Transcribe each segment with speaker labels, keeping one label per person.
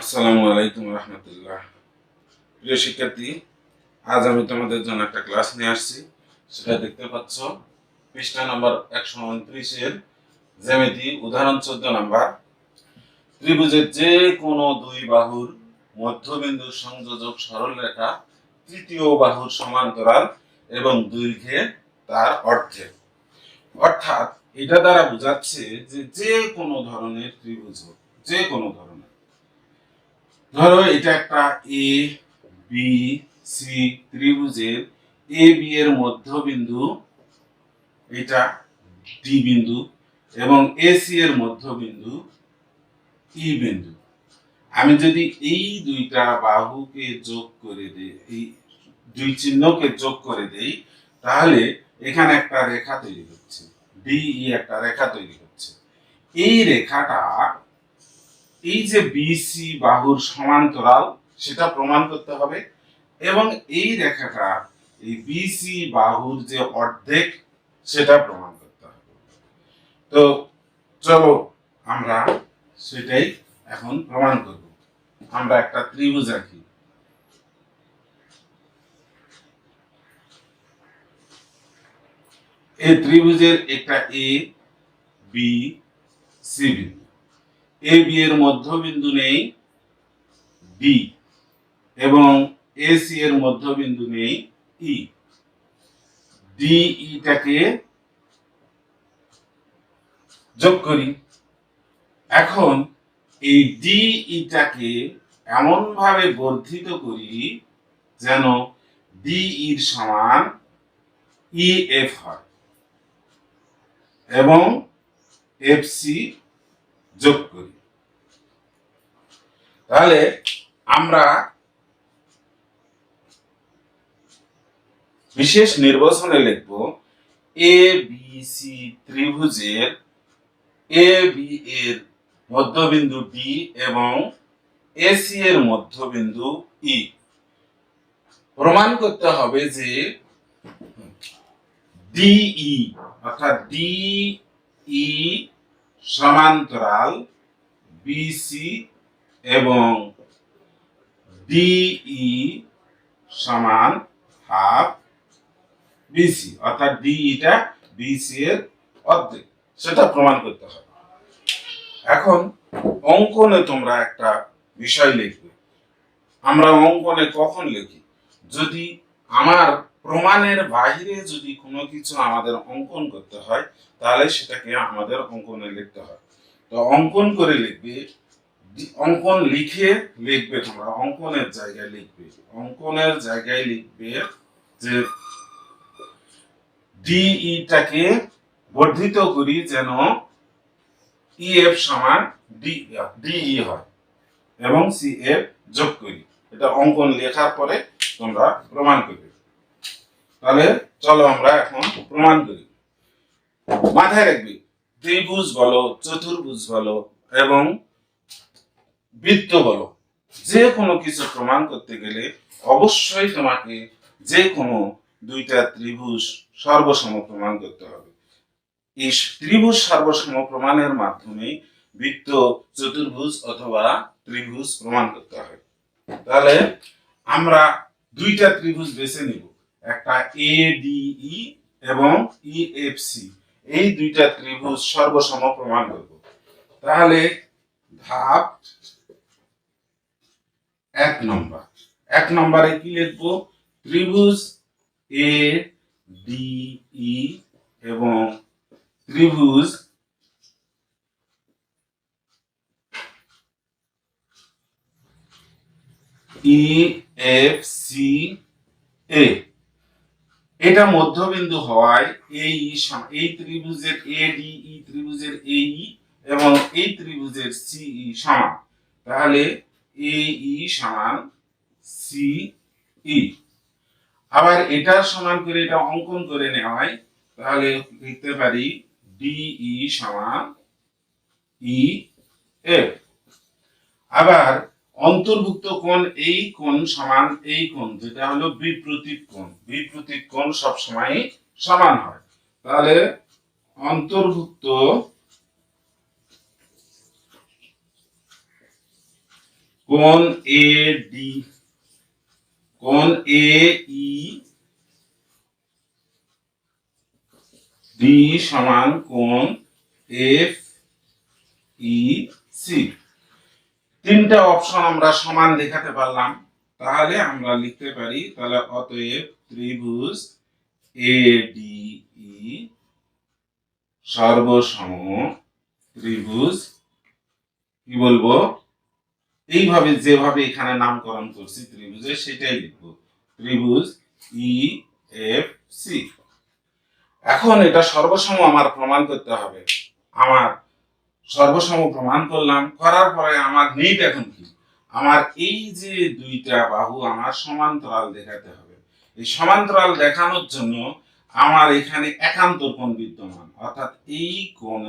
Speaker 1: আসসালামু আলাইকুম রহমতুল্লাহ। প্রিয় শিক্ষার্থী, আজ আমি তোমাদের জন্য একটা ক্লাস নিয়ে আসছি। সেটা দেখতে পাচ্ছ, পৃষ্ঠা নাম্বার একশো উনত্রিশের জ্যামিতি, উদাহরণ চোদ্দ নাম্বার। ত্রিভুজের যে কোনো দুই বাহুর মধ্যবিন্দু সংযোজক সরল রেখা তৃতীয় বাহুর সমান্তরাল এবং দৈর্ঘ্যে তার অর্থে অর্থাৎ এটা দ্বারা বোঝাচ্ছে যে যে কোনো ধরনের ত্রিভুজ যে কোনো ধরনের। ধরো এটা একটা এ বি সি ত্রিভুজের এ বি এর মধ্যবিন্দু, এটা ডি বিন্দু এবং এ সি এর মধ্যবিন্দু ই বিন্দু। আমি যদি এই দুইটা বাহুকে যোগ করে দেই, এই দুই চিহ্নকে যোগ করে দেই, তাহলে এখানে একটা রেখা তৈরি হচ্ছে ডিই একটা রেখা তৈরি হচ্ছে। এই রেখাটা এই যে বিসি বাহুর সমান্তরাল, সেটা প্রমাণ করতে হবে। এবং এই রেখাটা, এই বিসি বাহুর যে অর্ধেক, সেটা প্রমাণ করতে হবে। তো চলো আমরা সেটাই এখন প্রমাণ করব। আমরা একটা ত্রিভুজ আঁকি। এই ত্রিভুজের একটা এ বি সি বিন্দু। এ বি এর মধ্যবিন্দু নেই ডি এবং এ সি এর মধ্যবিন্দু নেই, ই। ডি, ইটাকে যোগ করি। এখন এই ডি, ইটাকে এমন ভাবে বর্ধিত করি যেন ডি, ইর সমান ই, এফ হয়, এবং এফ সি যোগ করি। তাহলে আমরা বিশেষ নির্বাচনে লিখব এ বি সি ত্রিভুজের এ বি এর মধ্যবিন্দু ডি এবং এসি এর মধ্যবিন্দু ই প্রমাণ করতে হবে যে ডিই অর্থাৎ ডিই সমান্তরাল বিসি এবং ডিই সমান হাফ বিসি অর্থাৎ ডিইটা বিসি এর অর্ধেক। সেটা প্রমাণ করতে হবে। এখন অঙ্কনে তোমরা একটা বিষয় লিখবে। আমরা অঙ্কনে কখন লিখি? যদি আমার প্রমাণের বাইরে যদি কোনো কিছু আমাদের অঙ্কন করতে হয়, তাহলে সেটাকে আমাদের অঙ্কনে লিখতে হয়। তো অঙ্কন করে লিখবে, অঙ্কন লিখে লিখবে তোমরা, অঙ্কনের জায়গায় লিখবে। অঙ্কনের জায়গায় লিখবে যে ডিইটাকে বর্ধিত করি যেন ইএফ সমান ডি ডিই হয় এবং সি এফ যোগ করি। এটা অঙ্কন লেখার পরে তোমরা প্রমাণ করবে। তাহলে চলো আমরা এখন প্রমাণ করি। মাথায় রাখবি, ত্রিভুজ বলো, চতুর্ভুজ বলো এবং বৃত্ত বলো। যে কোনো কিছু প্রমাণ করতে গেলে অবশ্যই তোমাকে যে কোনো দুইটা ত্রিভুজ সর্বসম প্রমাণ করতে হবে। এই ত্রিভুজ সর্বসম প্রমাণের মাধ্যমে বৃত্ত, চতুর্ভুজ অথবা ত্রিভুজ প্রমাণ করতে হয় তাহলে আমরা দুইটা ত্রিভুজ বেছে নিব। একটা এ এবং ই এফ সি এই দুইটা ত্রিভুজ সর্বসম প্রমাণ করব। তাহলে ধাপ এক নম্বর। এক নম্বরে কি লিখব? ত্রিভুজ এ ডিই এবং ত্রিভুজ ই এফ সি এ এটা মধ্যবিন্দু হওয়ায় এই সম- এই ত্রিভুজের এ ডি ই ত্রিভুজের এ ই এবং এই ত্রিভুজের সি ই সমান। তাহলে এ ই সমান সি ই আবার এটার সমান করে এটা অঙ্কন করে নেওয়া হয়, তাহলে লিখতে পারি ডি ই সমান ই এফ আবার অন্তর্ভুক্ত কোণ এই কোণ সমান এই কোণ, যেটা হলো বিপ্রতীপ কোণ। বিপ্রতীপ কোণ সব সময় সমান হয়। তাহলে অন্তর্ভুক্ত কোণ এ ডি কোণ এ ই ডি সমান কোণ এফ ই সি তিনটা অপশন আমরা সমান দেখাতে পারলাম। তাহলে আমরা লিখতে পারি, তাহলে অতএব ত্রিভুজ এ ডি ই সর্বসম ত্রিভুজ, কি বলব? এইভাবে যেভাবে এখানে নামকরণ করছি ত্রিভুজের সেটাই লিখব। ত্রিভুজ ই এফ সি এখন এটা সর্বসম আমার প্রমাণ করতে হবে। আমার সর্বসম প্রমাণ করলাম, করার পরে আমার নিট এখন কি? আমার এই যে দুইটা বাহু আমার সমান্তরাল দেখাতে হবে। এই সমান্তরাল দেখানোর জন্য আমার এখানে একান্তর কোণ বিদ্যমান। অর্থাৎ এই কোণ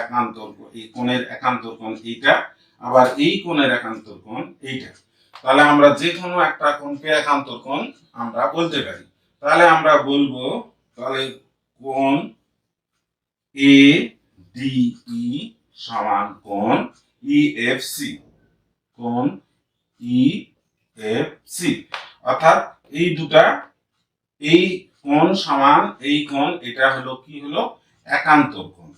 Speaker 1: একান্তর এই কোণের একান্তর কোণ এইটা, আবার এই কোণের একান্তর কোণ এইটা। তাহলে আমরা যে কোনো একটা কোণকে একান্তর কোণ আমরা বলতে পারি। তাহলে আমরা বলব, তাহলে কোণ এ ডি ই সমান কোণ ই এফ সি কোণ ই এফ সি অর্থাৎ এই দুটা, এই কোণ সমান এই কোণ, এটা হলো কি হলো? একান্তর কোণ।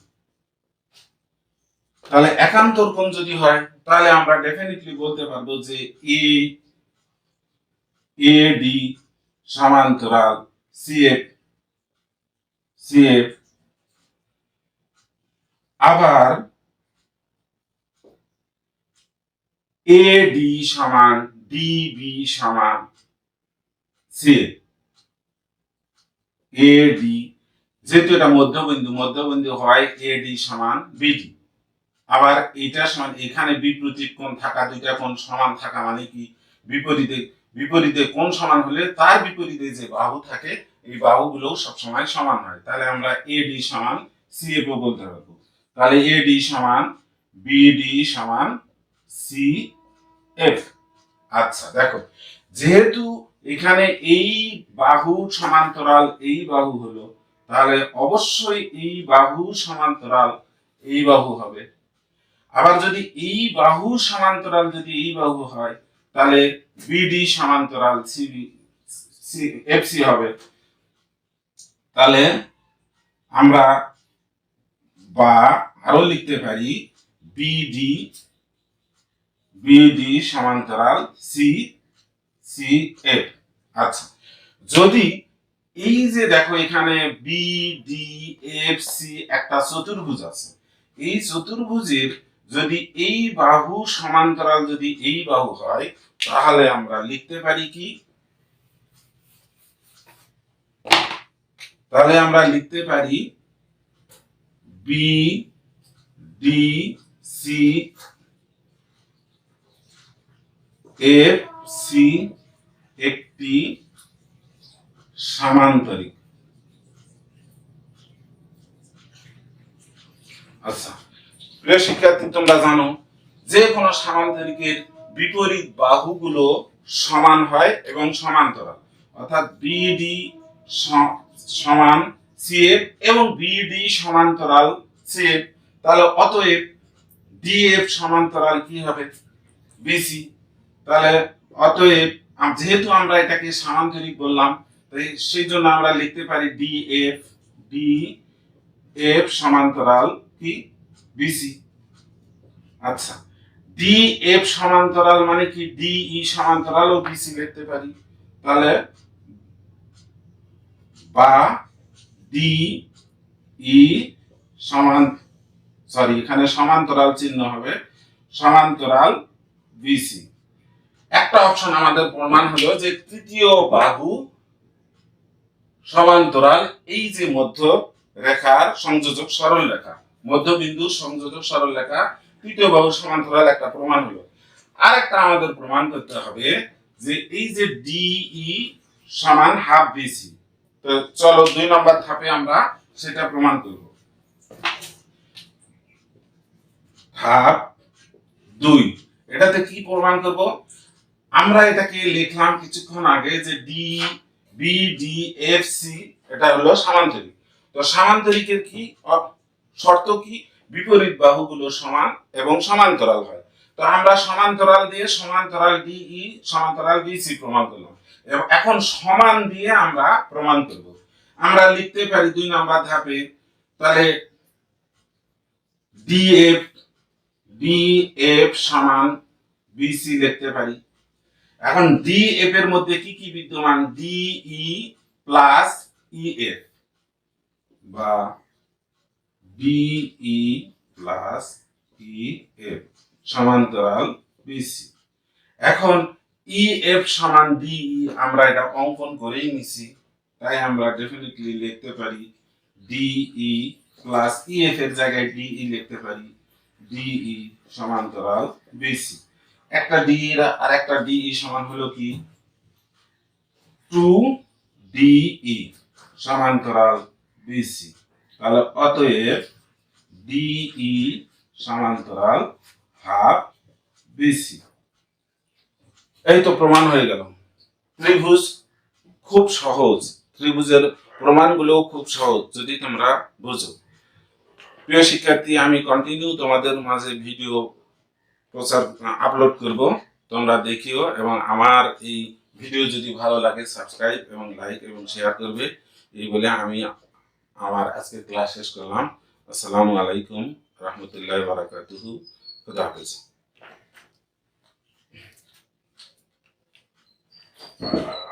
Speaker 1: তাহলে একান্তর কোণ যদি হয়, তাহলে আমরা ডেফিনেটলি বলতে পারব যে এ এ ডি সমান্তরাল সিএফ সিএফ আবার এ ডি সমান ডিবি সমান সিএফ এ ডি যেহেতু এটা মধ্যবিন্দু মধ্যবিন্দু হয় এ ডি সমান বিডি আবার এটা সমান, এখানে বিপরীত কোণ থাকা, দুইটা কোণ সমান থাকা মানে কি? বিপরীতে বিপরীতে কোণ সমান হলে তার বিপরীতে যে বাহু থাকে, এই বাহুগুলো সবসময় সমান হয়। তাহলে আমরা এ ডি সমান সিএফ বলতে পারব তাহলে এ ডি সমান বিডি সমান সি এফ আচ্ছা দেখো, যেহেতু এখানে এই বাহু সমান্তরাল, এই বাহু হলো, তাহলে অবশ্যই এই বাহু সমান্তরাল, এই বাহু হবে। আবার যদি এই বাহু সমান্তরাল যদি এই বাহু হয়, তাহলে বিডি সমান্তরাল সিবি এফসি হবে। তাহলে আমরা বা আরও লিখতে পারি বিডি বিডি সমান্তরাল সি সি এফ আচ্ছা যদি এই যে দেখো এখানে বি ডি এফ সি একটা চতুর্ভুজ আছে, এই চতুর্ভুজের যদি এই বাহু সমান্তরাল যদি এই বাহু হয়, তাহলে আমরা লিখতে পারি কি? তাহলে আমরা লিখতে পারি B D C F C একটি সামান্তরিক। আচ্ছা প্রিয় শিক্ষার্থী, তোমরা জানো, যে কোনো সামান্তরিকের বিপরীত বাহুগুলো সমান হয় এবং সমান্তরাল। অর্থাৎ বিডি সমান সিএফ এবং বিডি সমান্তরাল সিএফ তাহলে অতএব ডিএফ সমান্তরাল কি হবে? বিসি তাহলে অতএব যেহেতু আমরা এটাকে সামান্তরিক বললাম, তাই সেই জন্য আমরা লিখতে পারি ডি এফ ডি এফ সমান্তরাল কি? বিসি আচ্ছা ডি এফ সমান্তরাল মানে কি? ডি ই সমান্তরাল ও বিসি লিখতে পারি। তাহলে বা ডি ই সমান সরি এখানে সমান্তরাল চিহ্ন হবে, সমান্তরাল বিসি একটা অপশন আমাদের প্রমাণ হলো যে তৃতীয় বাহু সমান্তরাল, এই যে মধ্য রেখার সংযোজক সরল রেখা, মধ্যবিন্দু সংযোজক সরল রেখা, তৃতীয় বাহু সমান্তরাল একটা প্রমাণ হলো। আর একটা আমাদের প্রমাণ করতে হবে যে এই যে ডিই সমান হাফ বিসি তো চলো দুই নম্বর ধাপে আমরা সেটা প্রমাণ করব। ধাপ দুই, এটাতে কি প্রমাণ করব? আমরা এটাকে লিখলাম কিছুক্ষণ আগে যে D B D F C এটা হলো সামান্তরিক। তো সামান্তরিকের কি? শর্ত কি? বিপরীত বাহুগুলো সমান এবং সমান্তরাল হয়। তো আমরা সমান্তরাল দিয়ে সমান্তরাল ডিই সমান্তরাল বিসি প্রমাণ করলাম। এবং এখন সমান দিয়ে আমরা প্রমাণ করব। আমরা লিখতে পারি দুই নাম্বার ধাপে, তাহলে ডিএফ ডিএফ সমান বিসি লিখতে পারি। এখন ডিএফ এর মধ্যে কি কি বিদ্যমান? D E plus E F বা D E plus E F সমান্তরাল বিসি এখন ই এফ সমান ডি ই আমরা এটা অঙ্কন করেই নিছি, তাই আমরা ডেফিনেটলি লিখতে পারি ডি ই প্লাস ইএফ এর জায়গায় ডি ই লিখতে পারি ডি ই সমান্তরাল বিসি একটা ডিই আর একটা ডিই সমান হলো কি? টু ডিই সমান্তরাল বিসি তাহলে অতএব ডিই সমান্তরাল হাফ বিসি এই তো প্রমাণ হয়ে গেল। ত্রিভুজ খুব সহজ। ত্রিভুজের প্রমাণগুলো খুব সহজ, যদি তোমরা বুঝো। প্রিয় শিক্ষার্থী, আমি কন্টিনিউ তোমাদের মাঝে ভিডিও প্রচার আপলোড করব। তোমরা দেখিও এবং আমার এই ভিডিও যদি ভালো লাগে সাবস্ক্রাইব এবং লাইক এবং শেয়ার করবে। এই বলে আমি আমার আজকে ক্লাস শেষ করলাম। আসসালামু আলাইকুম, রহমতুল্লাহ বারাকাতুহু। খুদা হাফেজ। Thank.